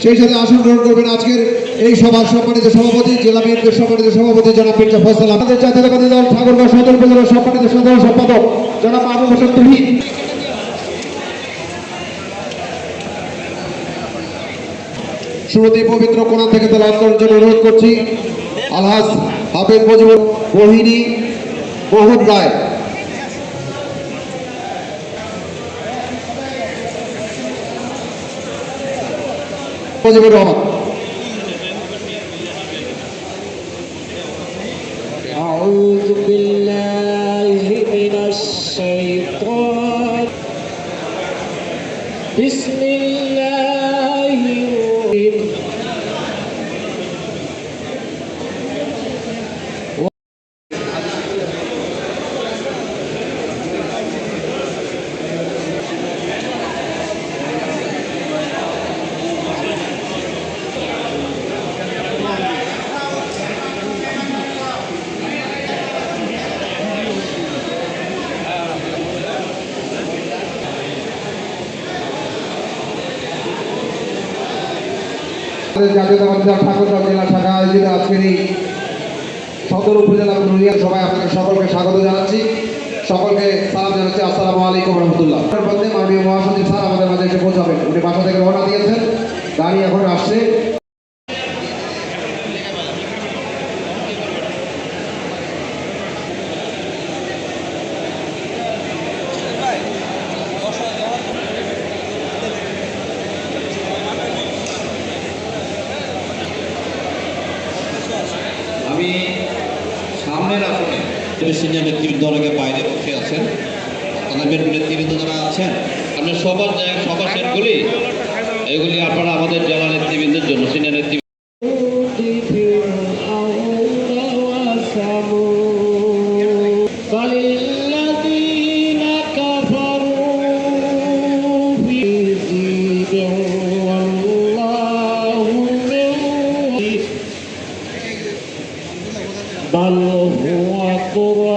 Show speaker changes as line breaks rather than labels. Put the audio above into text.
সেই সাথে আসন গ্রহণ করবেন আজকের এই সভার সম্মানিত সভাপতি, জেলা বিএনপির সম্মানিত সভাপতি জনাব মির্জা ফয়সাল আমাদের জাতীয়তাবাদী দল ঠাকুরগাঁও সদর উপজেলার সম্মানিত সাধারণ সম্পাদক জনাব আবু হোসেন তুহিন। শুরুতে পবিত্র কোরআন থেকে তেলাওয়াত করার জন্য অনুরোধ করছি। আলহাজ হাফেজ মজিবুর মোহিনী মোহন রায়। പോസിബിൾ റോമ
أعوذ بالله من الشيطان. بسم الله الرحمن
الرحيم জাতীয়তাবাদী দল ঠাকুরগাঁও জেলা শাখা আয়োজিত আজকের সবাই আপনাকে সকলকে স্বাগত জানাচ্ছি। সকলকে সালাম জানাচ্ছি। আসসালামু আলাইকুম রহমতুল্লাহ। মধ্যে মাননীয় মহাসচিব স্যার আমাদের মাঝে এসে পৌঁছাবেন। উনি থেকে রওনা দিয়েছেন। গাড়ি এখন আসছে।
সামনের আসনে সিনিয়র নেতৃবৃন্দ অনেকে বাইরে বসে আছেন। আমাদের নেতৃবৃন্দ যারা আছেন আপনার সবার জায়গা, সবার সেটগুলি এগুলি আপনারা আমাদের জেলা নেতৃবৃন্দের জন্য সিনিয়র নেতৃবৃন্দ Vale Carlos Juan Coro.